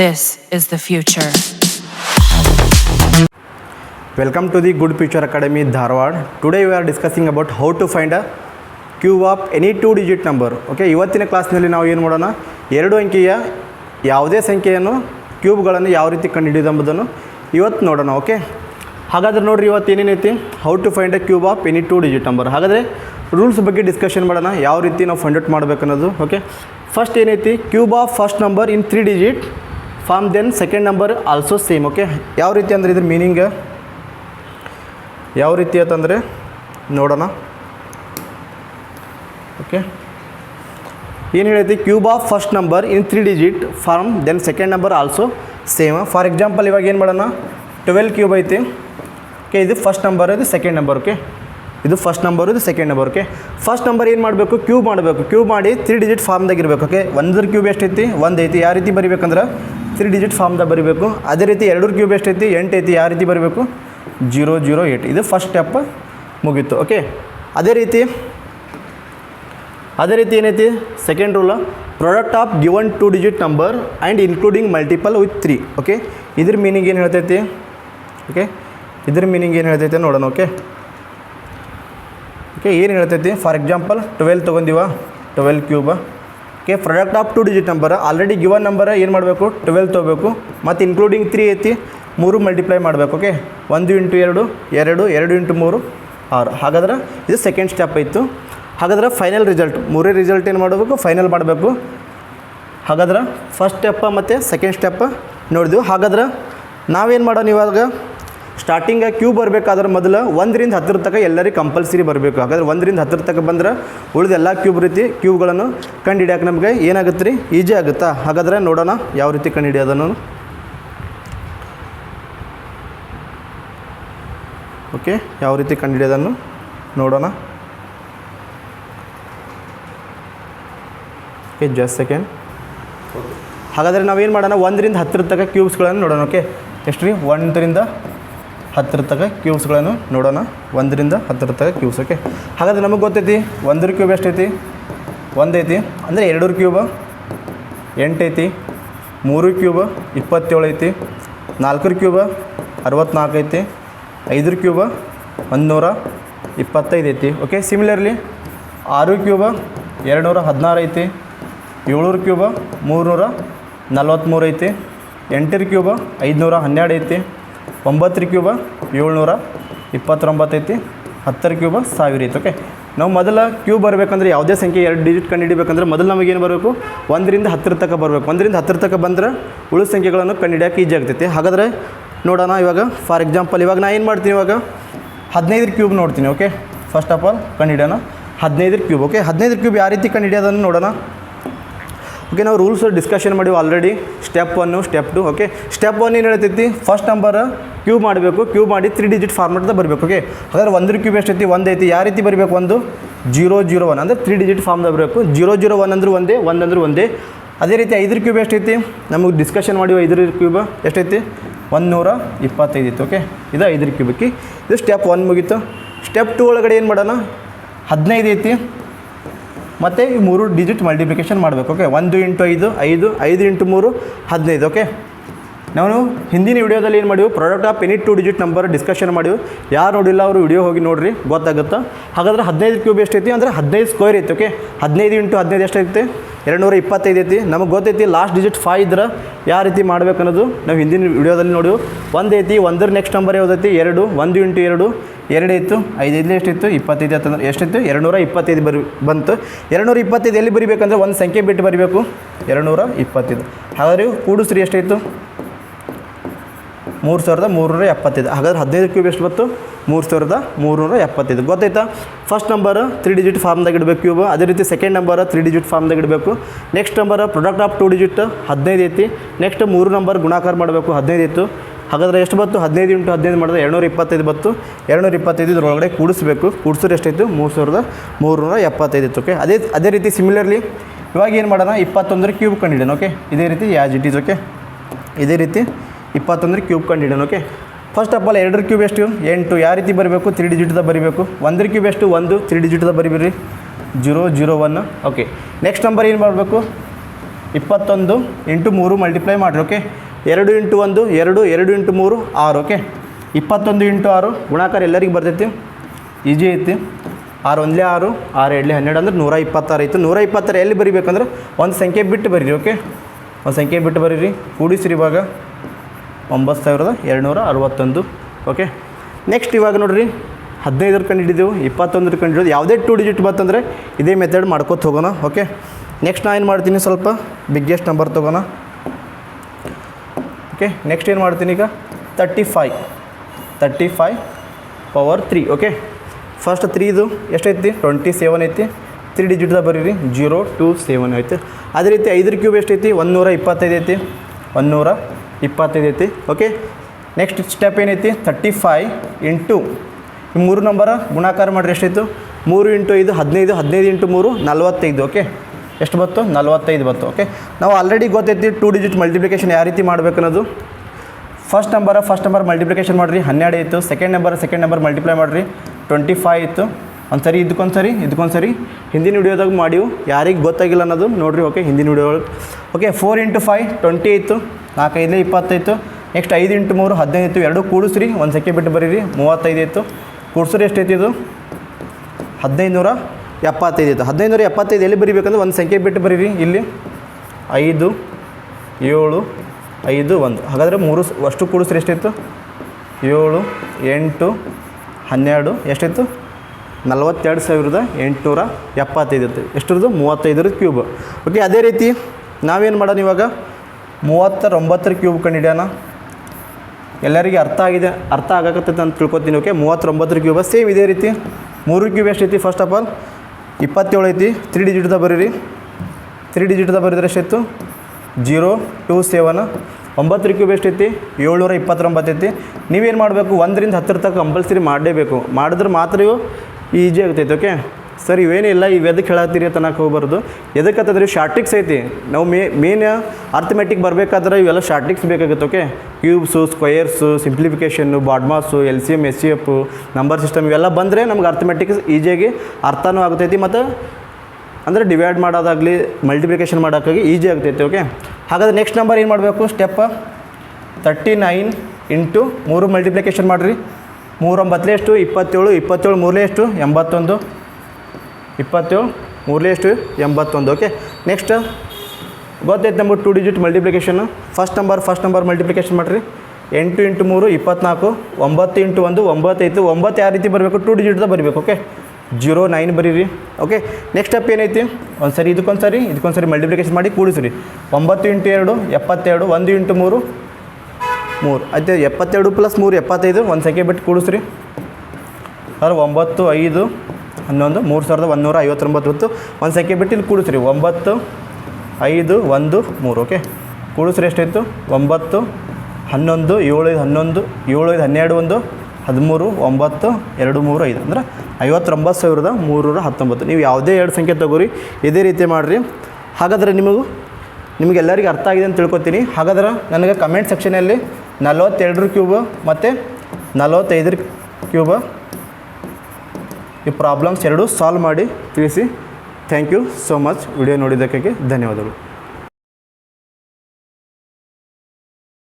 This is the future. Welcome to the Good Future Academy, Dharwad. Today we are discussing about how to find a cube of any two digit number. Okay ಇವತ್ತಿನ ಕ್ಲಾಸ್ನಲ್ಲಿ ನಾವು ಏನು ಮಾಡೋಣ? ಎರಡು ಅಂಕಿಯ ಯಾವುದೇ ಸಂಖ್ಯೆಯನ್ನು, ಕ್ಯೂಬ್ಗಳನ್ನು ಯಾವ ರೀತಿ ಕಂಡುಹಿಡಿಯೋದು ಎಂಬುದನ್ನು ಇವತ್ತು ನೋಡೋಣ ಓಕೆ ಹಾಗಾದ್ರೆ ನೋಡ್ರಿ ಇವತ್ತು ಏನೇನೈತಿ how to find a cube of any two digit number ಹಾಗಾದರೆ ರೂಲ್ಸ್ ಬಗ್ಗೆ ಡಿಸ್ಕಷನ್ ಮಾಡೋಣ, ಯಾವ ರೀತಿ ನಾವು ಫೈಂಡ್ ಔಟ್ ಮಾಡಬೇಕನ್ನೋದು ಓಕೆ ಫಸ್ಟ್ ಏನೈತಿ cube of first number in three digit form then second number also same okay ಯಾವ ರೀತಿ ಅಂದರೆ ಇದ್ರ ಮೀನಿಂಗ್ ಯಾವ ರೀತಿ ಅಂತಂದರೆ ನೋಡೋಣ. ಓಕೆ ಏನು ಹೇಳೈತಿ cube of first number in three digit form then second number also same for example ಇವಾಗ ಏನು ಮಾಡೋಣ? ಟ್ವೆಲ್ ಕ್ಯೂಬ್ ಐತಿ. ಓಕೆ ಇದು ಫಸ್ಟ್ ನಂಬರ್ ಇದು ಸೆಕೆಂಡ್ ನಂಬರ್ ಓಕೆ ಇದು ಫಸ್ಟ್ ನಂಬರ್ ಇದು second number okay first number ಏನು ಮಾಡಬೇಕು? ಕ್ಯೂಬ್ ಮಾಡಬೇಕು. ಕ್ಯೂಬ್ ಮಾಡಿ ತ್ರೀ ಡಿಜಿಟ್ ಫಾರ್ಮ್ದಾಗ ಇರಬೇಕು ಓಕೆ ಒಂದರ ಕ್ಯೂಬ್ ಎಷ್ಟೈತಿ ಒಂದು ಐತಿ. ಯಾವ ರೀತಿ ಬರಿಬೇಕಂದ್ರೆ? ತ್ರೀ ಡಿಜಿಟ್ ಫಾರ್ಮ್ದಾಗ ಬರಿಬೇಕು. ಅದೇ ರೀತಿ ಎರಡರ ಕ್ಯೂಬ್ ಎಷ್ಟೈತಿ ಎಂಟು ಐತಿ. ಯಾವ ರೀತಿ ಬರಬೇಕು? ಜೀರೋ ಜೀರೋ ಏಯ್ಟ್ ಇದು ಫಸ್ಟ್ ಸ್ಟೆಪ್ ಮುಗೀತು ಓಕೆ ಅದೇ ರೀತಿ ಅದೇ ರೀತಿ ಏನೈತಿ? Second rule product of given two digit number and including multiple with three okay ಇದ್ರ ಮೀನಿಂಗ್ ಏನು ಹೇಳ್ತೈತಿ? ಓಕೆ ಇದ್ರ ಮೀನಿಂಗ್ ಏನು ಹೇಳ್ತೈತಿ ನೋಡೋಣ ಓಕೆ ಓಕೆ ಏನು ಹೇಳ್ತೈತಿ? For example twelve ತೊಗೊಂಡಿವ. Twelve cube okay product of two digit number already given number ಏನು ಮಾಡಬೇಕು? ಟ್ವೆಲ್ ತೊಗೋಬೇಕು. ಮತ್ತು ಇನ್ಕ್ಲೂಡಿಂಗ್ ತ್ರೀ ಐತಿ ಮೂರು ಮಲ್ಟಿಪ್ಲೈ ಮಾಡಬೇಕು, ಓಕೆ? ಒಂದು ಇಂಟು ಎರಡು ಎರಡು ಎರಡು ಇಂಟು ಮೂರು, ಆರು. ಹಾಗಾದ್ರೆ ಇದು ಸೆಕೆಂಡ್ ಸ್ಟೆಪ್ ಇತ್ತು ಹಾಗಾದ್ರೆ ಫೈನಲ್ ರಿಸಲ್ಟ್ ಮೂರೇ ರಿಸಲ್ಟ್ ಏನು ಮಾಡಬೇಕು? ಫೈನಲ್ ಮಾಡಬೇಕು. ಹಾಗಾದ್ರೆ ಫಸ್ಟ್ ಸ್ಟೆಪ್ಪ ಮತ್ತು ಸೆಕೆಂಡ್ ಸ್ಟೆಪ್ಪ ನೋಡಿದ್ವಿ. ಹಾಗಾದ್ರೆ ನಾವೇನು ಮಾಡೋಣ ಇವಾಗ? ಸ್ಟಾರ್ಟಿಂಗ ಕ್ಯೂ ಬರಬೇಕಾದ್ರೆ ಮೊದಲು ಒಂದರಿಂದ ಹತ್ತಿರ ತನಕ ಎಲ್ಲರಿಗೆ ಕಂಪಲ್ಸರಿ ಬರಬೇಕು. ಹಾಗಾದ್ರೆ ಒಂದರಿಂದ ಹತ್ತಿರ ತನಕ ಬಂದ್ರೆ ಉಳಿದ ಎಲ್ಲ ಕ್ಯೂಬ್ ರೀತಿ ಕ್ಯೂಬ್ಗಳನ್ನು ಕಂಡುಹಿಡಿಯೋಕೆ ನಮಗೆ ಏನಾಗುತ್ತೆ ರೀ ಈಜಿ ಆಗುತ್ತಾ? ಹಾಗಾದ್ರೆ ನೋಡೋಣ ಯಾವ ರೀತಿ ಕಂಡುಹಿಡಿಯೋದನ್ನು ಓಕೆ ಯಾವ ರೀತಿ ಕಂಡುಹಿಡಿಯೋದನ್ನು ನೋಡೋಣ. ಓಕೆ ಜಸ್ಟ್ ಸೆಕೆಂಡ್ ಹಾಗಾದರೆ ನಾವೇನು ಮಾಡೋಣ? ಒಂದರಿಂದ ಹತ್ತಿರ ತನಕ ಕ್ಯೂಬ್ಸ್ಗಳನ್ನು ನೋಡೋಣ ಓಕೆ ಎಷ್ಟು ರೀ ಒಂದರಿಂದ ಹತ್ತರ ತಗ ಕ್ಯೂಬ್ಸ್ಗಳನ್ನು ನೋಡೋಣ. ಒಂದರಿಂದ ಹತ್ತಿರ ತಗ ಕ್ಯೂಬ್ಸ್ ಓಕೆ ಹಾಗಾದ್ರೆ ನಮಗೆ ಗೊತ್ತೈತಿ, ಒಂದರ ಕ್ಯೂಬ್ ಎಷ್ಟೈತಿ? ಒಂದೈತಿ. ಅಂದರೆ ಎರಡೂರು ಕ್ಯೂಬ ಎಂಟೈತಿ. ಮೂರು ಕ್ಯೂಬ ಇಪ್ಪತ್ತೇಳು ಐತಿ ನಾಲ್ಕರ ಕ್ಯೂಬ ಅರವತ್ನಾಲ್ಕು ಐತಿ ಐದರ ಕ್ಯೂಬ ಒಂದುನೂರ ಇಪ್ಪತ್ತೈದು ಐತಿ ಓಕೆ ಸಿಮಿಲರ್ಲಿ ಆರು ಕ್ಯೂಬ ಎರಡುನೂರ ಹದಿನಾರು ಐತಿ ಏಳೂರು ಕ್ಯೂಬ ಮೂರುನೂರ ನಲ್ವತ್ತ್ಮೂರು ಐತಿ ಎಂಟರ ಕ್ಯೂಬ ಐದುನೂರ ಹನ್ನೆರಡು ಐತಿ ಒಂಬತ್ತರ ಕ್ಯೂಬ ಏಳ್ನೂರ ಇಪ್ಪತ್ತೊಂಬತ್ತು ಐತಿ. ಹತ್ತರ ಕ್ಯೂಬ ಸಾವಿರ ಐತಿ ಓಕೆ ನಾವು ಮೊದಲ ಕ್ಯೂಬ್ ಬರಬೇಕಂದ್ರೆ ಯಾವುದೇ ಸಂಖ್ಯೆ ಎರಡು ಡಿಜಿಟ್ ಕಂಡುಹಿಡಿಬೇಕಂದ್ರೆ ಮೊದಲು ನಮಗೇನು ಬರಬೇಕು? ಒಂದರಿಂದ ಹತ್ತರ ತನಕ ಬರಬೇಕು. ಒಂದರಿಂದ ಹತ್ತರ ತನಕ ಬಂದ್ರೆ ಉಳು ಸಂಖ್ಯೆಗಳನ್ನು ಕಂಡುಹಿಡಿಯೋಕೆ ಈಜಿ ಆಗ್ತೈತಿ. ಹಾಗಾದರೆ ನೋಡೋಣ ಇವಾಗ ಫಾರ್ ಎಕ್ಸಾಂಪಲ್ ಇವಾಗ ನಾ ಏನು ಮಾಡ್ತೀನಿ ಇವಾಗ? ಹದಿನೈದರ ಕ್ಯೂಬ್ ನೋಡ್ತೀನಿ ಓಕೆ ಫಸ್ಟ್ ಆಫ್ ಆಲ್ ಕಂಡುಹಿಡಿಯೋಣ ಹದಿನೈದರ ಕ್ಯೂಬ್ ಓಕೆ ಹದಿನೈದರ ಕ್ಯೂಬ್ ಯಾವ ರೀತಿ ಕಂಡುಹಿಡಿಯೋದನ್ನು ನೋಡೋಣ. ಓಕೆ ನಾವು ರೂಲ್ಸ್ ಡಿಸ್ಕಷನ್ ಮಾಡಿವಿ already step one step two okay step one ಏನು ಹೇಳ್ತೈತಿ? ಫಸ್ಟ್ ನಂಬರ್ ಕ್ಯೂಬ್ ಮಾಡಬೇಕು ಕ್ಯೂ ಮಾಡಿ ತ್ರೀ ಡಿಜಿಟ್ ಫಾರ್ಮೆಟ್ದ ಬರಬೇಕು ಓಕೆ ಹಾಗಾದ್ರೆ ಒಂದ್ರ ಕ್ಯೂಬ್ ಎಷ್ಟೈತಿ ಒಂದು ಐತಿ. ಯಾವ ರೀತಿ ಬರಬೇಕು ಒಂದು? ಜೀರೋ ಜೀರೋ ಒನ್ ಅಂದರೆ ತ್ರೀ ಡಿಜಿಟ್ ಫಾರ್ಮ್ದಾಗ ಬರಬೇಕು. ಜೀರೋ ಜೀರೋ ಒನ್ ಅಂದ್ರೆ ಒಂದೇ, ಒಂದು ಅಂದ್ರೆ ಒಂದೇ. ಅದೇ ರೀತಿ ಐದ್ರ ಕ್ಯೂಬ್ ಎಷ್ಟೈತಿ ನಮಗೆ ಡಿಸ್ಕಷನ್ ಮಾಡಿವ ಐದ್ರ ಕ್ಯೂಬ್ ಎಷ್ಟೈತಿ ಒಂದು ನೂರ ಇಪ್ಪತ್ತೈದು ಇತ್ತು ಓಕೆ ಇದು ಐದ್ರ ಕ್ಯೂಬಕ್ಕೆ ಇದು ಸ್ಟೆಪ್ ಒನ್ ಮುಗೀತು. ಸ್ಟೆಪ್ ಟು ಒಳಗಡೆ ಏನು ಮಾಡೋಣ? ಹದಿನೈದು ಐತಿ. ಮತ್ತು ಈ ಮೂರು ಡಿಜಿಟ್ ಮಲ್ಟಿಪ್ಲಿಕೇಶನ್ ಮಾಡಬೇಕು ಓಕೆ ಒಂದು ಇಂಟು ಐದು ಐದು ಐದು ಇಂಟು ಮೂರು, ಹದಿನೈದು ಓಕೆ ನಾವು ಹಿಂದಿನ ವಿಡಿಯೋದಲ್ಲಿ ಏನು ಮಾಡಿವು product of any two digit number discussion ಮಾಡಿವು ಯಾರು ನೋಡಿಲ್ಲ ಅವರು ವಿಡಿಯೋ ಹೋಗಿ ನೋಡಿರಿ, ಗೊತ್ತಾಗುತ್ತೆ? ಹಾಗಾದ್ರೆ ಹದಿನೈದು ಕ್ಯೂಬ್ ಎಷ್ಟೈತಿ ಅಂದರೆ ಹದಿನೈದು ಸ್ಕ್ವೇರ್ ಐತಿ ಓಕೆ ಹದಿನೈದು ಇಂಟು ಹದಿನೈದು ಎಷ್ಟೈತಿ ಎರಡು ನೂರ ಇಪ್ಪತ್ತೈದು ಐತಿ. ನಮಗೆ ಗೊತ್ತೈತಿ ಲಾಸ್ಟ್ ಡಿಜಿಟ್ ಫೈ ಇದ್ರೆ ಯಾವ ರೀತಿ ಮಾಡ್ಬೇಕು ಅನ್ನೋದು ನಾವು ಹಿಂದಿನ ವಿಡಿಯೋದಲ್ಲಿ ನೋಡಿವು ಒಂದು ಐತಿ, ಒಂದರ ನೆಕ್ಸ್ಟ್ ನಂಬರ್ ಯಾವುದೈತಿ? ಎರಡು. ಒಂದು ಇಂಟು ಎರಡು ಎರಡು ಇತ್ತು ಐದೈದು ಐದು ಎಷ್ಟಿತ್ತು ಇಪ್ಪತ್ತೈದು ಅಂತಂದ್ರೆ ಎಷ್ಟಿತ್ತು ಎರಡು ನೂರ ಇಪ್ಪತ್ತೈದು ಬರಿ, ಬಂತು. ಎರಡು ನೂರ ಇಪ್ಪತ್ತೈದು ಎಲ್ಲಿ ಬರಿಬೇಕಂದ್ರೆ ಒಂದು ಸಂಖ್ಯೆ ಬಿಟ್ಟು ಬರಿಬೇಕು. ಎರಡು ನೂರ ಇಪ್ಪತ್ತೈದು. ಹಾಗಾದ್ರೆ ಕೂಡಿಸ್ರಿ ಎಷ್ಟಾಯಿತು ಮೂರು ಸಾವಿರದ ಮೂರುನೂರ ಎಪ್ಪತ್ತೈದು. ಹಾಗಾದ್ರೆ ಹದಿನೈದು ಕ್ಯೂಬ್ ಎಷ್ಟು ಬಂತು? ಮೂರು ಸಾವಿರದ ಮೂರುನೂರ ಎಪ್ಪತ್ತೈದು. ಗೊತ್ತಾಯ್ತಾ? ಫಸ್ಟ್ ನಂಬರ್ ತ್ರೀ ಡಿಜಿಟ್ ಫಾರ್ಮ್ದಾಗ ಇಡಬೇಕು ಕ್ಯೂಬ್ ಅದೇ ರೀತಿ ಸೆಕೆಂಡ್ ನಂಬರ್ ತ್ರೀ ಡಿಜಿಟ್ ಫಾರ್ಮ್ದಾಗ ಇಡಬೇಕು. Next number product of two digit ಹದಿನೈದು ಐತಿ. ನೆಕ್ಸ್ಟ್ ಮೂರು ನಂಬರ್ ಗುಣಾಕಾರ ಮಾಡಬೇಕು ಹದಿನೈದು ಇತ್ತು. ಹಾಗಾದ್ರೆ ಎಷ್ಟು ಬಂತು? ಹದಿನೈದು ಇಂಟು ಹದಿನೈದು ಮಾಡಿದ್ರೆ ಎರಡುನೂರ ಇಪ್ಪತ್ತೈದು ಬಂತು. ಎರಡುನೂರ ಇಪ್ಪತ್ತೈದು ಇದರೊಳಗಡೆ ಕೂಡಿಸ್ಬೇಕು. ಕೂಡಿಸಿದ್ರೆ ಎಷ್ಟಾಯಿತು? ಮೂರು ಸಾವಿರದ ಮೂರುನೂರ ಎಪ್ಪತ್ತೈದು ಇತ್ತು ಓಕೆ ಅದೇ ಅದೇ ರೀತಿ ಸಿಮಿಲರ್ಲಿ ಇವಾಗ ಏನು ಮಾಡೋಣ? ಇಪ್ಪತ್ತೊಂದರ ಕ್ಯೂಬ್ ಕಂಡಿಡೋಣ ಓಕೆ ಇದೇ ರೀತಿ ಯಾಜ್ ಇಟ್ ಈಸ್ ಓಕೆ ಇದೇ ರೀತಿ ಇಪ್ಪತ್ತೊಂದರ ಕ್ಯೂಬ್ ಕಂಡಿಡೋಣ ಓಕೆ ಫಸ್ಟ್ ಆಫ್ ಆಲ್ ಎರಡರ ಕ್ಯೂಬ್ ಎಷ್ಟು? ಎಂಟು. ಯಾವ ರೀತಿ ಬರಬೇಕು? ತ್ರೀ ಡಿಜಿಟ್ದ ಬರಿಬೇಕು. ಒಂದರ ಕ್ಯೂಬ್ ಎಷ್ಟು? ಒಂದು. ತ್ರೀ ಡಿಜಿಟ್ದ ಬರಿಬಿರಿ zero zero one okay next number ಏನು ಮಾಡಬೇಕು? ಇಪ್ಪತ್ತೊಂದು ಇಂಟು ಮೂರು ಮಲ್ಟಿಪ್ಲೈ ಮಾಡಿರಿ ಓಕೆ ಎರಡು ಇಂಟು ಒಂದು, ಎರಡು ಎರಡು ಇಂಟು ಮೂರು, ಆರು ಓಕೆ ಇಪ್ಪತ್ತೊಂದು ಇಂಟು ಆರು, ಗುಣಾಕಾರ ಎಲ್ಲರಿಗೆ ಬರ್ತೈತಿ? ಈಜಿ ಐತಿ. ಆರು ಒಂದಲೇ ಆರು ಆರು ಎರಡಲೇ ಹನ್ನೆರಡು ಅಂದ್ರೆ ನೂರ ಇಪ್ಪತ್ತಾರು ಐತಿ. ನೂರ ಇಪ್ಪತ್ತಾರು ಎಲ್ಲಿ ಬರಿಬೇಕಂದ್ರೆ ಒಂದು ಸಂಖ್ಯೆ ಬಿಟ್ಟು ಬರೀರಿ ಓಕೆ ಒಂದು ಸಂಖ್ಯೆ ಬಿಟ್ಟು ಬರೀರಿ. ಕೂಡಿಸಿರಿ ಇವಾಗ. ಒಂಬತ್ತು ಸಾವಿರದ ಎರಡುನೂರ ಅರವತ್ತೊಂದು. ಓಕೆ ನೆಕ್ಸ್ಟ್ ಇವಾಗ ನೋಡ್ರಿ, ಹದಿನೈದರ ಕಂಡು ಹಿಡಿದೆವು, ಇಪ್ಪತ್ತೊಂದರ ಕಂಡು ಹಿಡಿದು ಯಾವುದೇ ಟೂ ಡಿಜಿಟ್ ಬಂತಂದರೆ ಇದೇ ಮೆಥಡ್ ಮಾಡ್ಕೋತ ಹೋಗೋಣ ಓಕೆ ನೆಕ್ಸ್ಟ್ ನಾನು ಏನು ಮಾಡ್ತೀನಿ ಸ್ವಲ್ಪ ಬಿಗ್ಗೆಸ್ಟ್ ನಂಬರ್ ತೊಗೋಣ. ಓಕೆ ನೆಕ್ಸ್ಟ್ ಏನು ಮಾಡ್ತೀನಿ ಈಗ? Thirty five thirty five power three okay first ತ್ರೀದು ಎಷ್ಟೈತಿ? ಟ್ವೆಂಟಿ ಸೆವೆನ್ ಐತಿ ತ್ರೀ ಡಿಜಿಟ್ದಾಗ ಬರೀರಿ ಜೀರೋ ಟು ಸೆವೆನ್ ಐತಿ. ಅದೇ ರೀತಿ ಐದರ ಕ್ಯೂಬ್ ಎಷ್ಟೈತಿ? ಒಂದು ನೂರ ಇಪ್ಪತ್ತೈದು ಐತಿ. ಒಂದುನೂರ ಇಪ್ಪತ್ತೈದು ಐತಿ ಓಕೆ ನೆಕ್ಸ್ಟ್ ಸ್ಟೆಪ್ ಏನೈತಿ? ತರ್ಟಿ ಫೈ ಇಂಟು ಈ ಮೂರು ನಂಬರ ಗುಣಾಕಾರ ಮಾಡಿರಿ ಎಷ್ಟಾಯಿತು? ಮೂರು ಇಂಟು ಐದು, ಹದಿನೈದು ಹದಿನೈದು ಇಂಟು ಮೂರು, ನಲ್ವತ್ತೈದು ಓಕೆ ಎಷ್ಟು ಬತ್ತು ನಲ್ವತ್ತೈದು ಬತ್ತು ಓಕೆ ನಾವು ಆಲ್ರೆಡಿ ಗೊತ್ತೈತಿ ಟೂ ಡಿಜಿಟ್ ಮಲ್ಟಿಪ್ಲಿಕೇಶನ್ ಯಾವ ರೀತಿ ಮಾಡಬೇಕು ಅನ್ನೋದು. First number first number multiplication ಮಾಡಿರಿ, ಹನ್ನೆರಡು ಇತ್ತು second number second number multiply ಮಾಡಿರಿ ಟ್ವೆಂಟಿ ಫೈವ್ ಇತ್ತು ಒಂದು ಸರಿ ಇದಕ್ಕೊಂದ್ಸರಿ ಇದಕ್ಕೊಂದು ಸರಿ ಹಿಂದಿನ ವಿಡಿಯೋದಾಗ ಮಾಡಿವು ಯಾರಿಗೆ ಗೊತ್ತಾಗಿಲ್ಲ ಅನ್ನೋದು ನೋಡಿರಿ ಓಕೆ ಹಿಂದಿನ video okay four into five twenty ಇತ್ತು ನಾಲ್ಕೈದಲೇ ಇಪ್ಪತ್ತೈತು ನೆಕ್ಸ್ಟ್ ಐದು ಇಂಟು ಮೂರು, ಹದಿನೈದು ಇತ್ತು. ಎರಡು ಕೂಡಿಸ್ರಿ. ಒಂದು ಸೆಕೆ ಬಿಟ್ಟು ಬರೀರಿ. ಮೂವತ್ತೈದು ಇತ್ತು. ಕೂಡಿಸ್ರಿ ಎಷ್ಟೈತಿ ಇದು? ಹದಿನೈದು ನೂರ ಎಪ್ಪತ್ತೈದು ಇತ್ತು. ಹದಿನೈದು ನೂರ ಎಪ್ಪತ್ತೈದು ಎಲ್ಲಿ ಬರಿಬೇಕಂದ್ರೆ ಒಂದು ಸಂಖ್ಯೆ ಬಿಟ್ಟು ಬರೀರಿ. ಇಲ್ಲಿ ಐದು, ಏಳು, ಐದು, ಒಂದು. ಹಾಗಾದರೆ ಮೂರು ಅಷ್ಟು ಕೂಡಿಸ್ರಿ ಎಷ್ಟಿತ್ತು ಏಳು, ಎಂಟು, ಹನ್ನೆರಡು ಎಷ್ಟಿತ್ತು ನಲವತ್ತೆರಡು ಸಾವಿರದ ಎಂಟುನೂರ ಎಪ್ಪತ್ತೈದು ಇತ್ತು. ಎಷ್ಟರದ್ದು? ಮೂವತ್ತೈದರ ಕ್ಯೂಬ್. ಓಕೆ ಅದೇ ರೀತಿ ನಾವೇನು ಮಾಡೋಣ ಇವಾಗ? ಮೂವತ್ತರ ಒಂಬತ್ತರ ಕ್ಯೂಬ್ ಕಂಡಿಡಿಯೋಣ ಎಲ್ಲರಿಗೆ ಅರ್ಥ ಆಗಿದೆ, ಅರ್ಥ ಆಗಕತ್ತೈತೆ ಅಂತ ತಿಳ್ಕೊತೀನಿ, ಓಕೆ? ಮೂವತ್ತೊಂಬತ್ತರ ಕ್ಯೂಬ ಸೇಮ್ ಇದೇ ರೀತಿ. ಮೂರು ಕ್ಯೂಬ್ ಎಷ್ಟೈತಿ ಫಸ್ಟ್ ಆಫ್ ಆಲ್ ಇಪ್ಪತ್ತೇಳು ಐತಿ. ತ್ರೀ ಡಿಜಿಟ್ದ ಬರೀರಿ. ತ್ರೀ ಡಿಜಿಟ್ದ ಬರೀದ್ರೆ ಎಷ್ಟಿತ್ತು ಜೀರೋ ಟೂ ಸೆವೆನ್ ಒಂಬತ್ತರ ಕ್ಯೂಬ್ ಎಷ್ಟೈತಿ? ಏಳ್ನೂರ ಇಪ್ಪತ್ತೊಂಬತ್ತು ಐತಿ. ನೀವೇನು ಮಾಡಬೇಕು? ಒಂದರಿಂದ ಹತ್ತಿರ ತನಕ ಕಂಪಲ್ಸರಿ ಮಾಡಲೇಬೇಕು. ಮಾಡಿದ್ರೆ ಮಾತ್ರ ಇವು ಈಜಿ ಆಗ್ತೈತೆ ಓಕೆ? ಸರ್ ಇವೇನಿಲ್ಲ ಇವು ಎದಕ್ಕೆ ಹೇಳತ್ತೀರಿ ಅಂತ ಹೋಗ್ಬಾರ್ದು. ಎದಕ್ಕೆ ಅಂತಂದ್ರೆ ಶಾರ್ಟಿಕ್ಸ್ ಐತಿ. ನಾವು ಮೇ ಮೇನ್ ಅರ್ಥಮೆಟಿಕ್ ಬರಬೇಕಾದ್ರೆ ಇವೆಲ್ಲ ಶಾರ್ಟಿಕ್ಸ್ ಬೇಕಾಗುತ್ತೆ okay cubes squares simplification BODMAS L C M S C F number system ಇವೆಲ್ಲ ಬಂದರೆ ನಮ್ಗೆ ಅರ್ಥಮೆಟಿಕ್ಸ್ ಈಜಿಯಾಗಿ ಅರ್ಥನೂ ಆಗ್ತೈತಿ ಮತ್ತು ಅಂದರೆ ಡಿವೈಡ್ ಮಾಡೋದಾಗಲಿ ಮಲ್ಟಿಪ್ಲಿಕೇಶನ್ ಮಾಡೋಕ್ಕಾಗಿ ಈಜಿ ಆಗ್ತೈತಿ ಓಕೆ ಹಾಗಾದ್ರೆ ನೆಕ್ಸ್ಟ್ ನಂಬರ್ ಏನು ಮಾಡಬೇಕು? ಸ್ಟೆಪ್ ತರ್ಟಿ ನೈನ್ ಇಂಟು ಮೂರು ಮಲ್ಟಿಪ್ಲಿಕೇಶನ್ ಮಾಡಿರಿ. ಮೂರೊಂಬತ್ತಲೇ ಎಷ್ಟು? ಇಪ್ಪತ್ತೇಳು. ಇಪ್ಪತ್ತೇಳು ಮೂರಲೇ ಎಷ್ಟು? ಎಂಬತ್ತೊಂದು. ಇಪ್ಪತ್ತೇಳು ಮೂರಲೇ ಎಷ್ಟು ಎಂಬತ್ತೊಂದು okay next ಗೊತ್ತೈತೆ number two digit multiplication first number first number multiplication ಮಾಡಿರಿ. ಎಂಟು ಇಂಟು ಮೂರು, ಇಪ್ಪತ್ನಾಲ್ಕು, ಒಂಬತ್ತು ಇಂಟು ಒಂದು ಒಂಬತ್ತೈತು ಒಂಬತ್ತು ಯಾವ ರೀತಿ ಬರಬೇಕು? ಟು ಡಿಜಿಟ್ದ ಬರಬೇಕು ಓಕೆ ಜೀರೋ ನೈನ್ ಬರೀರಿ ಓಕೆ ನೆಕ್ಸ್ಟ್ ಸ್ಟೆಪ್ ಏನೈತಿ? ಒಂದು ಸರಿ ಇದಕ್ಕೊಂದು ಸರಿ ಇದಕ್ಕೊಂದು ಸರಿ ಮಲ್ಟಿಪ್ಲಿಕೇಶನ್ ಮಾಡಿ ಕೂಡಿಸ್ರಿ. ಒಂಬತ್ತು ಇಂಟು ಎರಡು, ಎಪ್ಪತ್ತೆರಡು, ಒಂದು ಇಂಟು ಮೂರು ಮೂರು. ಅದೇ ಎಪ್ಪತ್ತೆರಡು ಪ್ಲಸ್ ಮೂರು, ಎಪ್ಪತ್ತೈದು, ಒಂದು ಸಂಖ್ಯೆ ಬಿಟ್ಟು ಕೂಡಿಸ್ರಿ. ಸರ್, ಒಂಬತ್ತು, ಐದು ಹನ್ನೊಂದು, ಮೂರು ಸಾವಿರದ ಒಂದುನೂರ ಐವತ್ತೊಂಬತ್ತು ಹೊತ್ತು ಒಂದು ಸಂಖ್ಯೆ ಬಿಟ್ಟು ಇಲ್ಲಿ ಕೂಡಿಸ್ರಿ. ಒಂಬತ್ತು, ಐದು, ಒಂದು, ಮೂರು ಓಕೆ ಕೂಡಿಸ್ರಿ ಎಷ್ಟಾಯಿತು ಒಂಬತ್ತು, ಹನ್ನೊಂದು, ಏಳು, ಐದು, ಹನ್ನೊಂದು, ಏಳು, ಐದು, ಹನ್ನೆರಡು, ಒಂದು, ಹದಿಮೂರು, ಒಂಬತ್ತು, ಎರಡು, ಮೂರು, ಐದು. ಅಂದ್ರೆ ಐವತ್ತೊಂಬತ್ತು ಸಾವಿರದ ಮೂರುನೂರ ಹತ್ತೊಂಬತ್ತು. ನೀವು ಯಾವುದೇ ಎರಡು ಸಂಖ್ಯೆ ತಗೋರಿ, ಇದೇ ರೀತಿ ಮಾಡಿರಿ. ಹಾಗಾದರೆ ನಿಮಗೂ, ನಿಮಗೆಲ್ಲರಿಗೂ ಅರ್ಥ ಆಗಿದೆ ಅಂತ ತಿಳ್ಕೊತೀನಿ. ಹಾಗಾದ್ರೆ ನನಗೆ ಕಮೆಂಟ್ ಸೆಕ್ಷನಲ್ಲಿ ನಲವತ್ತೆರಡರ ಕ್ಯೂಬ್ ಮತ್ತು ನಲವತ್ತೈದರ ಕ್ಯೂಬ ಈ ಪ್ರಾಬ್ಲಮ್ಸ್ ಎರಡು ಸಾಲ್ವ್ ಮಾಡಿ ತಿಳಿಸಿ. Thank you so much video ನೋಡಿದ್ದಕ್ಕೆ ಧನ್ಯವಾದಗಳು.